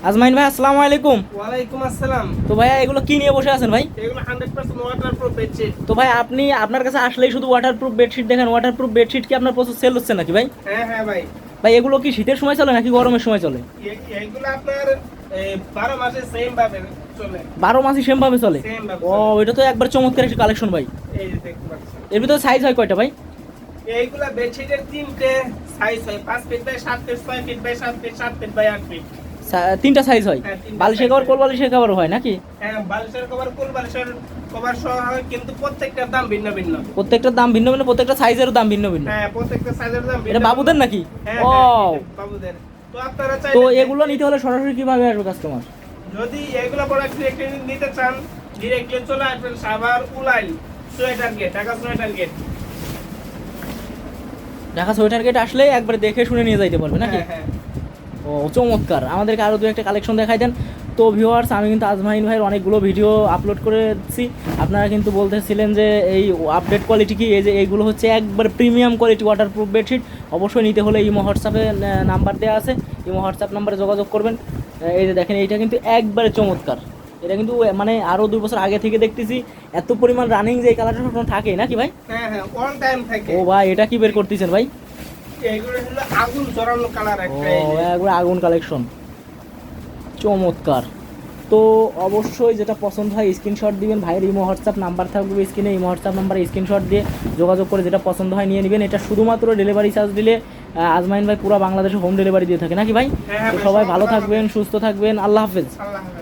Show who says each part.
Speaker 1: আজমাইন ভাই আসসালামু আলাইকুম।
Speaker 2: ওয়ালাইকুম আসসালাম।
Speaker 1: তো ভাইয়া এগুলো কি নিয়ে বসে আছেন ভাই?
Speaker 2: এগুলো hundred percent water proof bedsheet
Speaker 1: তো ভাই আপনি আপনার কাছে আসলেই শুধু ওয়াটারপ্রুফ বেডশিট দেখেন। ওয়াটারপ্রুফ বেডশিট কি আপনার প্রচুর সেল হচ্ছে নাকি ভাই?
Speaker 2: হ্যাঁ হ্যাঁ ভাই।
Speaker 1: ভাই এগুলো কি শীতের সময় চলে নাকি গরমের সময় চলে?
Speaker 2: এগুলো আপনার এ, বারো মাসে সেম ভাবে চলে।
Speaker 1: বারো মাসই সেম ভাবে চলে? ও। এটা তো একবার চমৎকার একটা কালেকশন ভাই।
Speaker 2: এই যে দেখতে পাচ্ছেন।
Speaker 1: এর ভিতরে সাইজ হয় কয়টা ভাই?
Speaker 2: এইগুলা বেডশিটের তিনটে সাইজ হয়। পাঁচ ফিট বাই সাত ফিট ছয় ফিট বাই সাত ফিট সাত ফিট বাই আট ফিট
Speaker 1: সা- তিনটা সাইজ হয়।
Speaker 2: হ্যাঁ,
Speaker 1: বালিশের কভার কোল বালিশের কভার হয় নাকি?
Speaker 2: হ্যাঁ বালিশের কভার কুল বালিশের কভার সহ হয় কিন্তু প্রত্যেকটার দাম ভিন্ন ভিন্ন।
Speaker 1: প্রত্যেকটার দাম ভিন্ন ভিন্ন প্রত্যেকটা সাইজেরও দাম ভিন্ন ভিন্ন।
Speaker 2: হ্যাঁ প্রত্যেকটা সাইজের দাম
Speaker 1: এটা বাবুদের নাকি? ও
Speaker 2: বাবুদের। তো আপনারা
Speaker 1: তো এগুলো নিতে হলে সরাসরি কীভাবে আসবে কাস্টমার
Speaker 2: যদি এগুলো প্রোডাক্ট ডিরেক্টলি নিতে চান ডিরেক্টলি চলে আসবেন Savar Ulail sweater gate Dhaka sweater gate
Speaker 1: Dhaka sweater gate আসলে একবার দেখে শুনে নিয়ে যাইতে পারবে নাকি?
Speaker 2: হ্যাঁ হ্যাঁ।
Speaker 1: ও চমৎকার। আমাদেরকে আরও দু একটা কালেকশন দেখাই দেন। তো ভিউয়ার্স আমি কিন্তু আজমাইন ভাইয়ের অনেকগুলো ভিডিও আপলোড করেছি। আপনারা কিন্তু বলতেছিলেন যে এই আপডেট কোয়ালিটি কি? এই যে এইগুলো হচ্ছে একবার প্রিমিয়াম কোয়ালিটি ওয়াটারপ্রুফ বেডশিট অবশ্যই নিতে হলে ইমো হোয়াটসঅ্যাপে নাম্বার দেওয়া আছে। ইমো হোয়াটসঅ্যাপ নাম্বারে যোগাযোগ করবেন। এই যে দেখেন এইটা কিন্তু একবারে চমৎকার। এটা কিন্তু মানে আরও দুই বছর আগে থেকে দেখতেছি। এত পরিমাণ রানিং যে এই কালারটা সবসময় থাকে নাকি ভাই?
Speaker 2: হ্যাঁ হ্যাঁ অন টাইম থাকে।
Speaker 1: ও ভাই এটা কি বের করতেছেন ভাই?
Speaker 2: এগুলো আগুন
Speaker 1: কালেকশন চমৎকার। তো অবশ্যই যেটা পছন্দ হয় স্ক্রিনশট দিবেন। ভাইয়ের ইমো হোয়াটসঅ্যাপ নাম্বার থাকবে স্ক্রিনে ইমো হোয়াটসঅ্যাপ নাম্বারে স্ক্রিনশট দিয়ে যোগাযোগ করে যেটা পছন্দ হয় নিয়ে নেবেন। এটা শুধুমাত্র ডেলিভারি চার্জ দিলে আজমাইন ভাই পুরো বাংলাদেশে হোম ডেলিভারি দিয়ে থাকে। নাকি ভাই?
Speaker 2: হ্যাঁ, হ্যাঁ
Speaker 1: তো সবাই
Speaker 2: ভালো
Speaker 1: থাকবেন। সুস্থ থাকবেন। আল্লাহ হাফেজ।
Speaker 2: আল্লাহ হাফেজ।